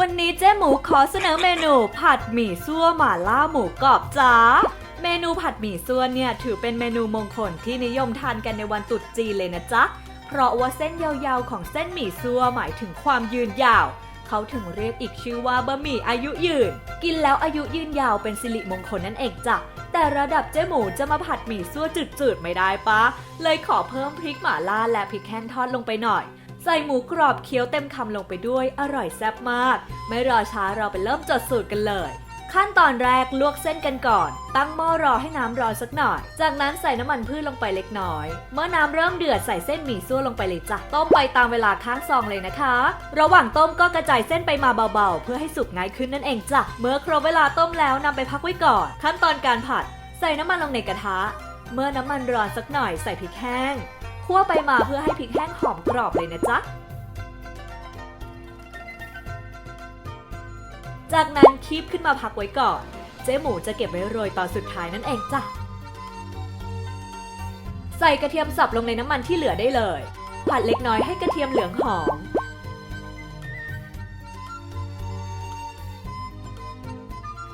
วันนี้เจ๊หมูขอเสนอเมนูผัดหมี่ซั่วหม่าล่าหมูกรอบจ้าเมนูผัดหมี่ซั่วเนี่ยถือเป็นเมนูมงคลที่นิยมทานกันในวันตรุษจีนเลยนะจ๊ะ เพราะว่าเส้นยาวๆของเส้นหมี่ซั่วหมายถึงความยืนยาว เขาถึงเรียกอีกชื่อว่าบะหมี่อายุยืน กินแล้วอายุยืนยาวเป็นสิริมงคลนั่นเองจ้ะ แต่ระดับเจ๊หมูจะมาผัดหมี่ซั่วจืดๆไม่ได้ปะ เลยขอเพิ่มพริกหม่าล่าและพริกแห้งทอดลงไปหน่อย ใส่หมูกรอบเคี้ยวเต็มคำลงไปด้วยอร่อยแซ่บมาก ไม่รอช้าเราไปเริ่มจดสูตรกันเลยขั้นตอนแรกลวกเส้นกันก่อน ตั้งหม้อรอให้น้ำร้อนสักหน่อย จากนั้นใส่น้ำมันพืชลงไปเล็กน้อย เมื่อน้ำเริ่มเดือดใส่เส้นหมี่ซั่วลงไปเลยจ้ะ ต้มไปตามเวลาข้างซองเลยนะคะ ระหว่างต้มก็กระจายเส้นไปมาเบาๆ เพื่อให้สุกง่ายขึ้นนั่นเองจ้ะ เมื่อครบเวลาต้มแล้วนำไปพักไว้ก่อน ขั้นตอนการผัด ใส่น้ำมันลงในกระทะ เมื่อน้ำมันร้อนสักหน่อยใส่พริกแห้ง คั่วไปมาเพื่อให้พริกแห้งหอมกรอบเลยนะจ๊ะ จากนั้นคีบขึ้นมาพักไว้ก่อน เจ๊หมูจะเก็บไว้โรยตอนสุดท้ายนั่นเองจ้ะ ใส่กระเทียมสับลงในน้ำมันที่เหลือได้เลย ผัดเล็กน้อยให้กระเทียมเหลืองหอม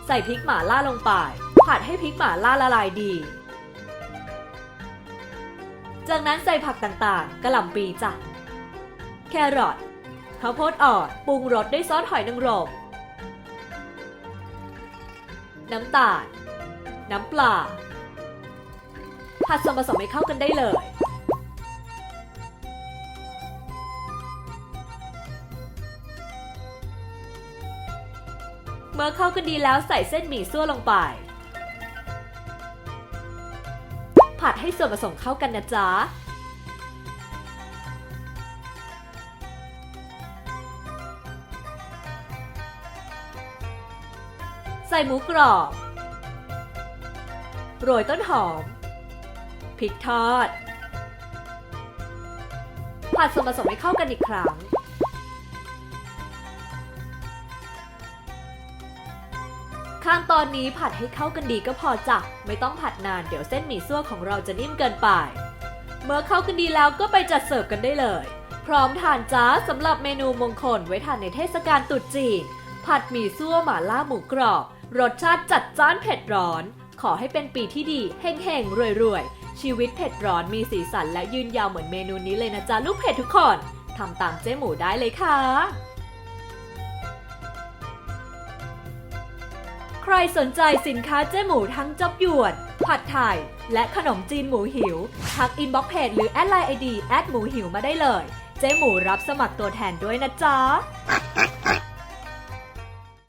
ใส่พริกหม่าล่าลงไป ผัดให้พริกหม่าล่าละลายดี จากนั้นใส่ผักต่างๆกระหล่ำปีจ้ะ แครอทข้าวโพดอ่อนปรุงรสด้วยซอสหอยนางรม น้ำตาล น้ำปลา ผัดส่วนผสมให้เข้ากันได้เลย เมื่อเข้ากันดีแล้วใส่เส้นหมี่ซั่วลงไป ผัดให้ส่วนผสมเข้ากันนะจ๊ะใส่หมูกรอบ โรยต้นหอม พริกทอด ผัดส่วนผสมให้เข้ากันอีกครั้ง ขั้นตอนนี้ผัดให้เข้ากันดีก็พอจ้ะไม่ต้องผัดนานเดี๋ยวเส้นหมี่ซั่วของเราจะนิ่มเกินไป เมื่อเข้ากันดีแล้วก็ไปจัดเสิร์ฟกันได้เลย พร้อมทานจ้าสำหรับเมนูมงคลไว้ทานในเทศกาลตรุษจีน ผัดหมี่ซั่วหม่าล่าหมูกรอบ รสชาติจัดจ้านเผ็ดร้อน ขอให้เป็นปีที่ดีเฮงๆรวยๆชีวิตเผ็ดร้อนมีสีสันและยืนยาวเหมือนเมนูนี้เลยนะจ๊ะลูกเผ็ดทุกคนทำตามเจ๊หมูได้เลยค่ะ รสนใจสินค้าเจ๊หมูทั้งจอบหยวน ผัดไทย และขนมจีนหมูหิว ทักอินบ็อกเพจหรือแอดไลน์ไอดีแอดหมูหิวมาได้เลย เจ๊หมูรับสมัครตัวแทนด้วยนะจ๊ะ